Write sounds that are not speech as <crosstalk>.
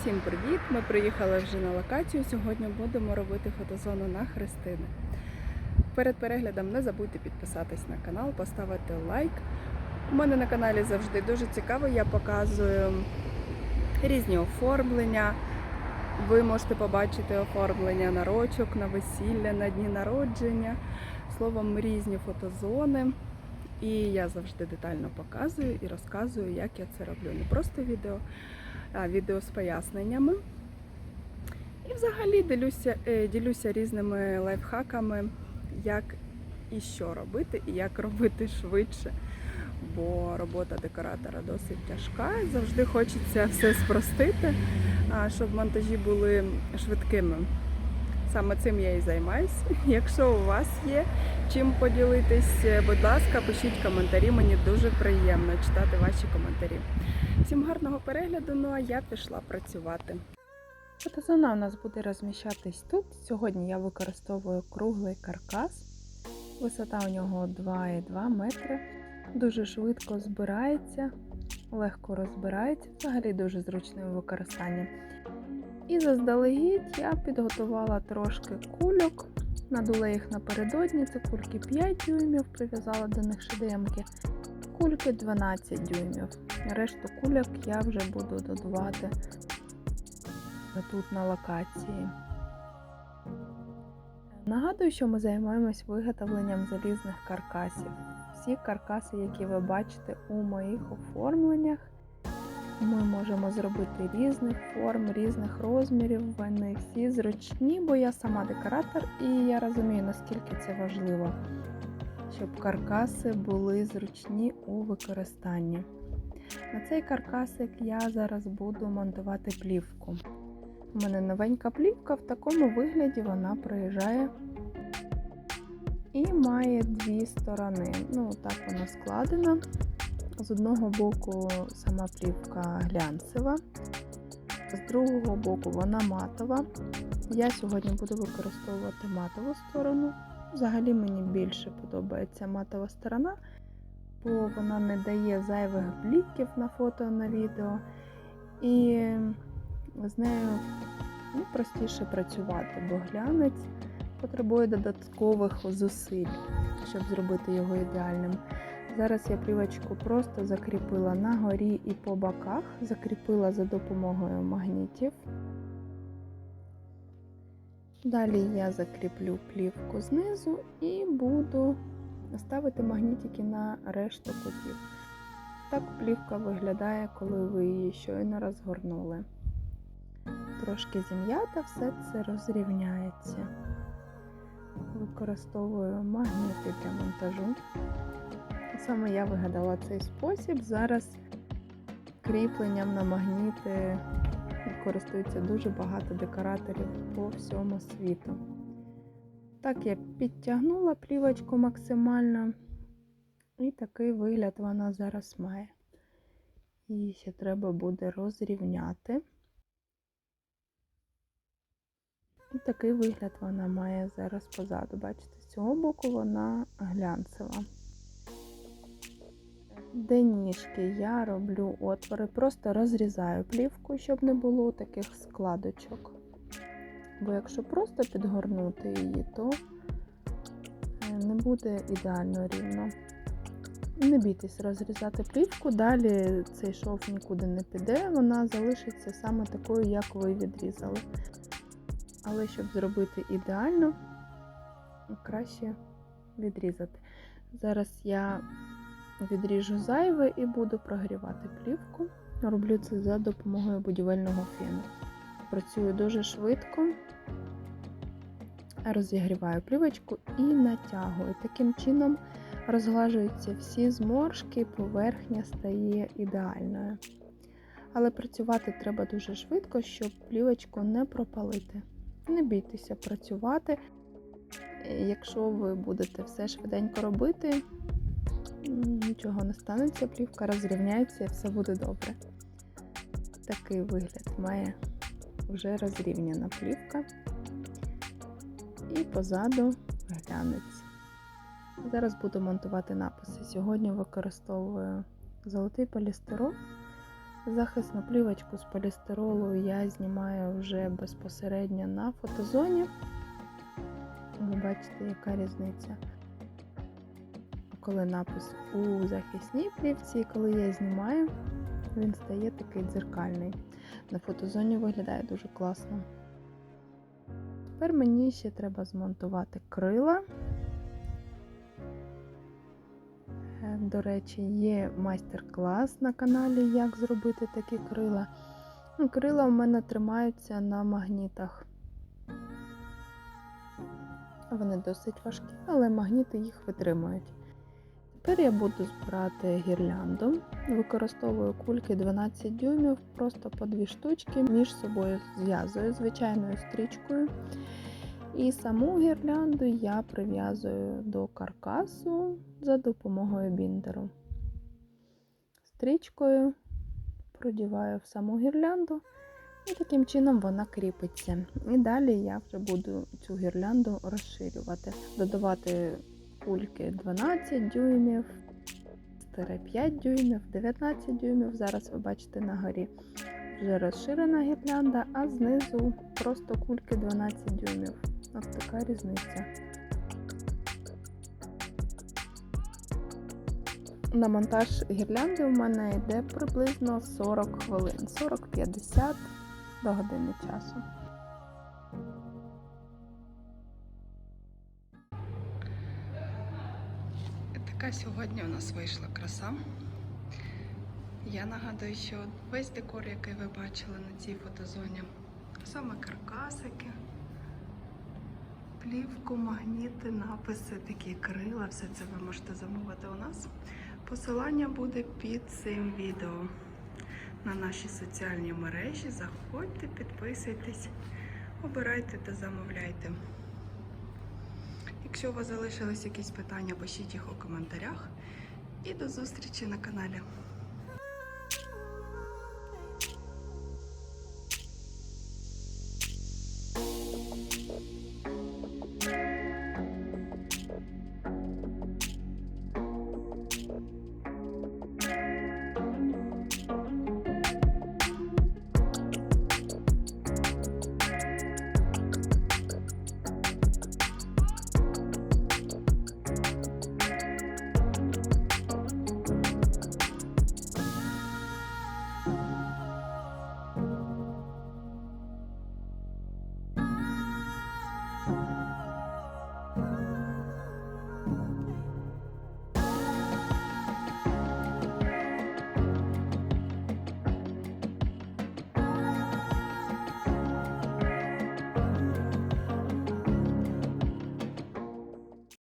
Всім привіт! Ми приїхали вже на локацію. Сьогодні будемо робити фотозону на Христини. Перед переглядом не забудьте підписатись на канал, поставити лайк. У мене на каналі завжди дуже цікаво. Я показую різні оформлення. Ви можете побачити оформлення на рочок, на весілля, на дні народження. Словом, різні фотозони. І я завжди детально показую і розказую, як я це роблю. Не просто відео, відео з поясненнями. І взагалі ділюся, е, ділюся різними лайфхаками, як і що робити, і як робити швидше. Бо робота декоратора досить тяжка. Завжди хочеться все спростити, щоб монтажі були швидкими. Саме цим я і займаюсь. <laughs> Якщо у вас є чим поділитись, е, будь ласка, пишіть коментарі. Мені дуже приємно читати ваші коментарі. Всім гарного перегляду. Ну а я пішла працювати. Фотозона у нас буде розміщатись тут. Сьогодні я використовую круглий каркас. Висота у нього 2,2 метри. Дуже швидко збирається, легко розбирається, взагалі дуже зручне у використанні. І заздалегідь я підготувала трошки кульок, надула їх напередодні. Це кульки 5 дюймів, прив'язала до них шедемки. Кульки 12 дюймів. Решту кульок я вже буду додавати тут на локації. Нагадую, що ми займаємось виготовленням залізних каркасів. Всі каркаси, які ви бачите у моїх оформленнях, ми можемо зробити різних форм, різних розмірів. Вони всі зручні, бо я сама декоратор і я розумію, наскільки це важливо, щоб каркаси були зручні у використанні. На цей каркасик я зараз буду монтувати плівку. У мене новенька плівка, в такому вигляді вона приїжджає і має дві сторони. Ну, так вона складена. З одного боку сама плівка глянцева, з другого боку вона матова. Я сьогодні буду використовувати матову сторону. Взагалі мені більше подобається матова сторона, бо вона не дає зайвих бліків на фото на відео. І з нею ну, простіше працювати, бо глянець потребує додаткових зусиль, щоб зробити його ідеальним. Зараз я плівочку просто закріпила на горі і по боках, закріпила за допомогою магнітів. Далі я закріплю плівку знизу і буду ставити магнітики на решту кутів. Так плівка виглядає, коли ви її щойно розгорнули. Трошки зім'ята, все це розрівняється. Використовую магніти для монтажу. Саме я вигадала цей спосіб. Зараз кріпленням на магніти користується дуже багато декораторів по всьому світу. Так, я підтягнула плівочку максимально, і такий вигляд вона зараз має. Її ще треба буде розрівняти. І такий вигляд вона має зараз позаду. Бачите, з цього боку вона глянцева. Де ніжки я роблю отвори, просто розрізаю плівку, щоб не було таких складочок. Бо якщо просто підгорнути її, то не буде ідеально рівно. Не бійтесь розрізати плівку, далі цей шов нікуди не піде, вона залишиться саме такою, як ви відрізали. Але щоб зробити ідеально, краще відрізати. Зараз я відріжу зайве і буду прогрівати плівку. Роблю це за допомогою будівельного фену. Працюю дуже швидко, розігріваю плівочку і натягую. Таким чином розглажуються всі зморшки, поверхня стає ідеальною. Але працювати треба дуже швидко, щоб плівочку не пропалити. Не бійтеся працювати. Якщо ви будете все швиденько робити, нічого не станеться, плівка розрівняється і все буде добре. Такий вигляд має вже розрівняна плівка. І позаду глянець. Зараз буду монтувати написи. Сьогодні використовую золотий полістирол. Захисну плівочку з полістиролу я знімаю вже безпосередньо на фотозоні. Ви бачите, яка різниця. Коли напис у захисній плівці, коли я знімаю, він стає такий дзеркальний. На фотозоні виглядає дуже класно. Тепер мені ще треба змонтувати крила. Е, До речі, є майстер-клас на каналі, як зробити такі крила. Ну, Крила у мене тримаються на магнітах. Вони досить важкі, але магніти їх витримують. Тепер я буду збирати гірлянду. Використовую кульки 12 дюймів, просто по дві штучки, між собою зв'язую звичайною стрічкою. І саму гірлянду я прив'язую до каркасу за допомогою біндеру. Стрічкою продіваю в саму гірлянду, і таким чином вона кріпиться. І далі я вже буду цю гірлянду розширювати, додавати кульки 12 дюймів, 5 дюймів, 19 дюймів. Зараз ви бачите на горі вже розширена гірлянда, а знизу просто кульки 12 дюймів. Ось така різниця. На монтаж гірлянди у мене йде приблизно 40 хвилин, 40-50 до години часу. Така сьогодні у нас вийшла краса. Я нагадую, що весь декор, який ви бачили на цій фотозоні, саме каркасики, плівку, магніти, написи, такі крила, все це ви можете замовити у нас. Посилання буде під цим відео на наші соціальні мережі. Заходьте, підписуйтесь, обирайте та замовляйте. Якщо у вас залишились якісь питання, пишіть їх у коментарях. І до зустрічі на каналі.